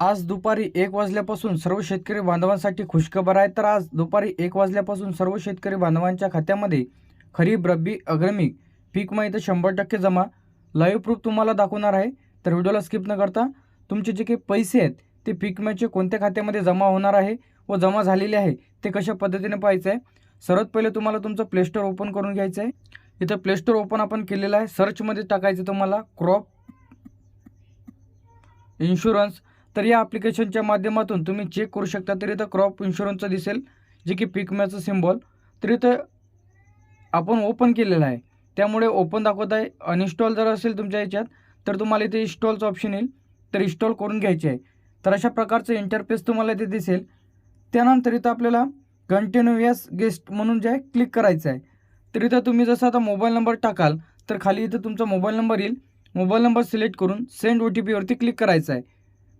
आज दुपारी एक वाजल्यापासून सर्व शेतकरी बांधवांसाठी खुशखबर आहे. तर आज दुपारी एक वाजल्यापासून सर्व शेतकरी बांधवांच्या खात्यामध्ये खरीप रब्बी अग्रमी पीक माहिती शंभर टक्के जमा. लाईव्ह प्रूफ तुम्हाला दाखवणार आहे. तर व्हिडिओला स्किप न करता तुमचे जे काही पैसे आहेत ते पीक विम्याचे कोणत्या खात्यामध्ये जमा होणार आहे व जमा झालेले आहे ते कशा पद्धतीने पाहायचं आहे? सर्वात पहिले तुम्हाला तुमचं प्लेस्टोर ओपन करून घ्यायचं आहे. इथं प्लेस्टोर ओपन आपण केलेलं आहे. सर्चमध्ये टाकायचं तुम्हाला. क्रॉप इन्शुरन्स तर या ॲप्लिकेशनच्या माध्यमातून तुम्ही चेक करू शकता. तर इथं क्रॉप इन्शुरन्सचं दिसेल जे की पीक विम्याचं सिम्बॉल तर इथं आपण ओपन केलेलं आहे. त्यामुळे ओपन दाखवत आहे. अनइन्स्टॉल जर असेल तुमच्या याच्यात तर तुम्हाला इथे इन्स्टॉलचं ऑप्शन येईल. तर इन्स्टॉल करून घ्यायचे आहे. तर अशा प्रकारचं इंटरफेस तुम्हाला इथे दिसेल. त्यानंतर इथं आपल्याला कंटिन्युअस गेस्ट म्हणून जे आहे क्लिक करायचं आहे. तर इथं तुम्ही जसं आता मोबाईल नंबर टाकाल तर खाली इथं तुमचा मोबाईल नंबर येईल. मोबाईल नंबर सिलेक्ट करून सेंड ओ टी पीवरती क्लिक करायचं आहे.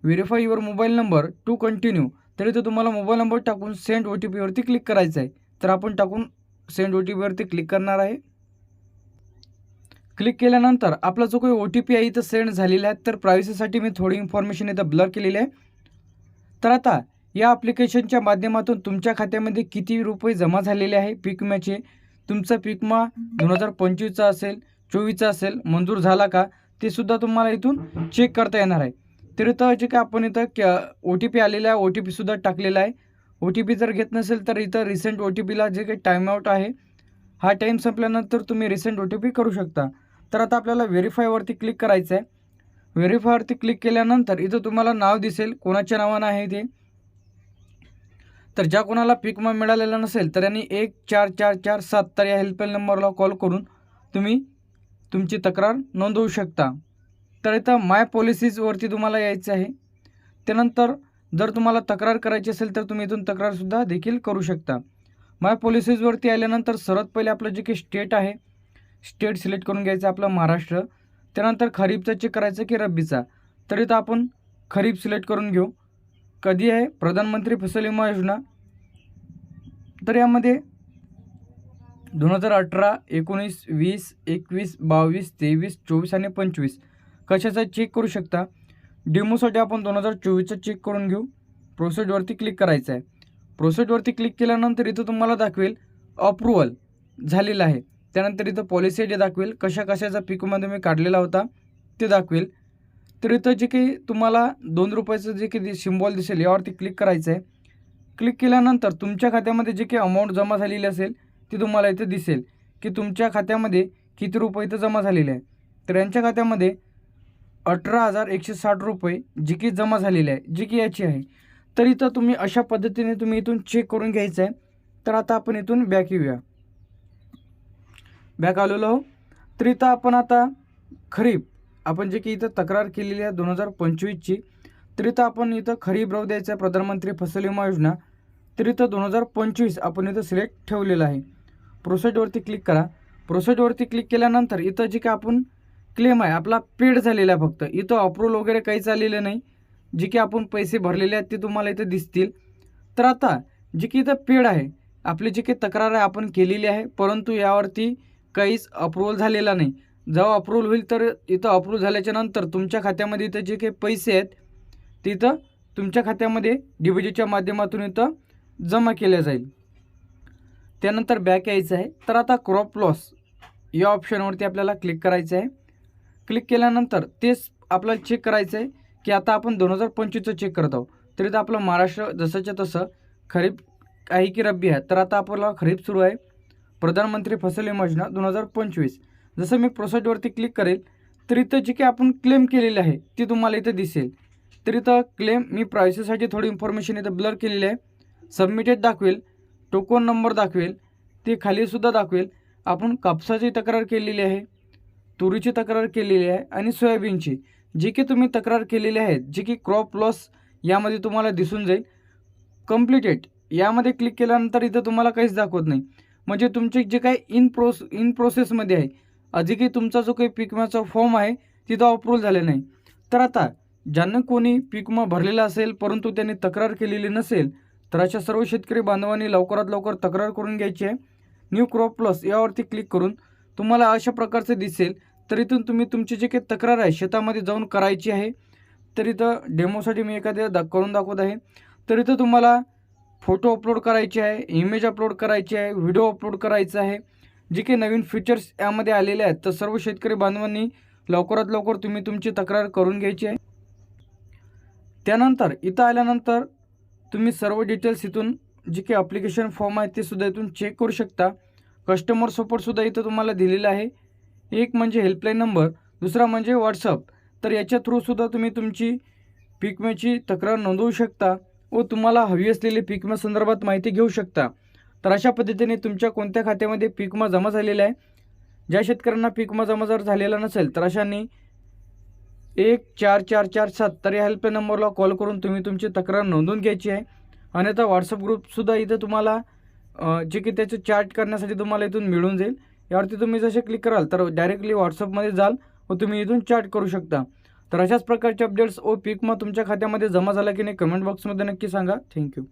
Verify your mobile number to continue तर इथं तुम्हाला मोबाईल नंबर टाकून सेंड ओ टी पीवरती क्लिक करायचं आहे. तर आपण टाकून सेंड ओ टी पीवरती क्लिक करणार आहे. क्लिक केल्यानंतर आपला जो काही ओ टी पी आहे इथं सेंड झालेला आहे तर प्रायव्हसीसाठी मी थोडी इन्फॉर्मेशन इथं ब्लर केलेली आहे. तर आता या ॲप्लिकेशनच्या माध्यमातून तुमच्या खात्यामध्ये किती रुपये जमा झालेले आहे? पीक विम्याचे. तुमचा पीक विमा दोन हजार पंचवीसचा असेल चोवीसचा असेल मंजूर झाला का? ते सुद्धा तुम्हाला इथून चेक करता येणार आहे. तर जे काय आपण इथं ओ टी पी आलेला आहे ओ टी पीसुद्धा टाकलेला आहे. ओ टी पी जर घेत नसेल तर इथं रिसेंट ओ टी पीला जे काही टाईमआउट आहे हा टाईम संपल्यानंतर तुम्ही रिसेंट ओ टी पी करू शकता. तर आता आपल्याला व्हेरीफायवरती क्लिक करायचं आहे व्हेरीफायवरती क्लिक केल्यानंतर इथं तुम्हाला नाव दिसेल कोणाच्या नावानं आहे ते. तर ज्या कोणाला पिकमा मिळालेला नसेल तर यांनी एक चार चार चार सात तर या हेल्पलाईन नंबरला कॉल करून तुम्ही तुमची तक्रार नोंदवू शकता. तर इथं माय पॉलिसीजवरती तुम्हाला यायचं आहे. त्यानंतर जर तुम्हाला तक्रार करायची असेल तर तुम्ही इथून तक्रारसुद्धा देखील करू शकता. माय पॉलिसीजवरती आल्यानंतर सर्वात पहिले आपलं जे काही स्टेट आहे स्टेट सिलेक्ट करून घ्यायचं आपलं महाराष्ट्र. त्यानंतर खरीपचं चेक करायचं की रब्बीचा. तर इथं आपण खरीप सिलेक्ट करून घेऊ. कधी आहे? प्रधानमंत्री फसल विमा योजना. तर यामध्ये दोन हजार अठरा एकोणीस वीस एकवीस बावीस तेवीस चोवीस आणि पंचवीस कशाचा चेक करू शकता? डेमोसाठी आपण दोन हजार चोवीसचा चेक करून घेऊ. प्रोसेसवरती क्लिक करायचं आहे. प्रोसेसवरती क्लिक केल्यानंतर इथं तुम्हाला दाखवेल अप्रुव्हल झालेलं आहे. त्यानंतर इथं पॉलिसी जे दाखवेल. कशा कशाचा पीक विमा तुम्ही काढलेला होता ते दाखवेल. तर इथं जे काही तुम्हाला दोन रुपयाचं जे काही सिम्बॉल दिसेल यावरती क्लिक करायचं आहे. क्लिक केल्यानंतर तुमच्या खात्यामध्ये जे काही अमाऊंट जमा झालेली असेल ती तुम्हाला इथं दिसेल की तुमच्या खात्यामध्ये किती रुपये इथं जमा झालेले आहे. तर यांच्या खात्यामध्ये अठरा हजार एकशे साठ रुपये जी की जमा झालेली आहे जी की याची आहे. तर इथं तुम्ही अशा पद्धतीने तुम्ही इथून चेक करून घ्यायचं आहे. तर आता आपण इथून बॅक येऊया. बॅक आलेलो आहो तर इथं आपण आता खरीप आपण जे की इथं तक्रार केलेली आहे दोन हजार पंचवीसची तर इथं आपण इथं खरीप राहू द्यायचं आहे प्रधानमंत्री फसल विमा योजना. तर इथं दोन हजार पंचवीस आपण इथं सिलेक्ट ठेवलेलं आहे. प्रोसेसवरती क्लिक करा. प्रोसेसवरती क्लिक केल्यानंतर इथं जे काय आपण क्लेम आहे. आपला पेड झालेला आहे फक्त. इथं अप्रूव्हल वगैरे काहीच आलेलं नाही. जे की आपण पैसे भरलेले आहेत ते तुम्हाला इथं दिसतील. तर आता जे की इथं पेड आहे आपली जी काही तक्रार आहे आपण केलेली आहे परंतु यावरती काहीच अप्रूव्हल झालेला नाही. जेव्हा अप्रूव्हल होईल तर इथं अप्रूव्ह झाल्याच्यानंतर तुमच्या खात्यामध्ये इथं जे काही पैसे आहेत ते इथं तुमच्या खात्यामध्ये डी माध्यमातून इथं जमा केल्या जाईल. त्यानंतर बॅक यायचं आहे. तर आता क्रॉप लॉस या ऑप्शनवरती आपल्याला क्लिक करायचं आहे. क्लिक केल्यानंतर तेच आपल्याला चेक करायचं आहे की आता आपण दोन हजार पंचवीसचं चेक करत आहोत. तर आपलं महाराष्ट्र जसंच्या तसं खरीप आहे की रब्बी आहे तर आता आपल्याला खरीप सुरू आहे. प्रधानमंत्री फसल विमा योजना दोन हजार पंचवीस. जसं मी प्रोसेसवरती क्लिक करेल तर इथं जे काही आपण क्लेम केलेले आहे ती तुम्हाला इथं दिसेल. तर इथं क्लेम मी प्रायसेसाठी थोडी इन्फॉर्मेशन इथं ब्लर केलेली आहे. सबमिटेड दाखवेल टोकन नंबर दाखवेल ते खालीसुद्धा दाखवेल. आपण कापसाची तक्रार केलेली आहे. तुरीची तक्रार केलेली आहे आणि सोयाबीनची जी की तुम्ही तक्रार केलेली आहे जी की क्रॉप लॉस यामध्ये तुम्हाला दिसून जाईल. कम्प्लिटेड यामध्ये क्लिक केल्यानंतर इथं तुम्हाला काहीच दाखवत नाही. म्हणजे तुमचे जे काही इन प्रोस इन प्रोसेसमध्ये आहे अधिक तुमचा जो काही पीक विम्याचा फॉर्म आहे तिथं अप्रूव्ह झाले नाही. तर आता ज्यांना कोणी पीक विमा भरलेला असेल परंतु त्यांनी तक्रार केलेली नसेल तर अशा सर्व शेतकरी बांधवांनी लवकरात लवकर तक्रार करून घ्यायची आहे. न्यू क्रॉप प्लस यावरती क्लिक करून तुम्हाला अशा प्रकारचे दिसेल. तर इथून तुम्ही तुमची जे काही तक्रार आहे शेतामध्ये जाऊन करायची आहे तर इथं डेमोसाठी मी एखाद्या दा करून दाखवत आहे. तर इथं तुम्हाला फोटो अपलोड करायचे आहे इमेज अपलोड करायची आहे व्हिडिओ अपलोड करायचा आहे. जे काही नवीन फीचर्स यामध्ये आलेले आहेत तर सर्व शेतकरी बांधवांनी लवकरात लवकर तुम्ही तुमची तक्रार करून घ्यायची आहे. त्यानंतर इथं आल्यानंतर तुम्ही सर्व डिटेल्स इथून जे काही अप्लिकेशन फॉर्म आहे ते सुद्धा इथून चेक करू शकता. कस्टमर सपोर्टसुद्धा इथं तुम्हाला दिलेलं आहे. एक म्हणजे हेल्पलाईन नंबर दुसरा म्हणजे व्हॉट्सअप तर याच्या थ्रूसुद्धा तुम्ही तुमची पीक तक्रार नोंदवू शकता व तुम्हाला हवी असलेली पीक संदर्भात माहिती घेऊ शकता. तर अशा पद्धतीने तुमच्या कोणत्या खात्यामध्ये पीकमा जमा झालेला आहे? ज्या शेतकऱ्यांना पीकमा जमा जर झालेला नसेल तर अशांनी एक चार चार चार सात तर या हेल्पलाईन नंबरला कॉल करून तुम्ही तुमची तक्रार नोंदवून घ्यायची आहे. आणि व्हॉट्सअप ग्रुपसुद्धा इथं तुम्हाला जे की त्याचं चॅट करण्यासाठी तुम्हाला इथून मिळून जाईल. यावरती तुम्ही जसे क्लिक कराल तर डायरेक्टली व्हॉट्सअपमध्ये जाल व तुम्ही इथून चॅट करू शकता. तर अशाच प्रकारचे अपडेट्स ओ पीक मग तुमच्या खात्यामध्ये जमा झाला की नाही कमेंट बॉक्समध्ये नक्की सांगा. थँक्यू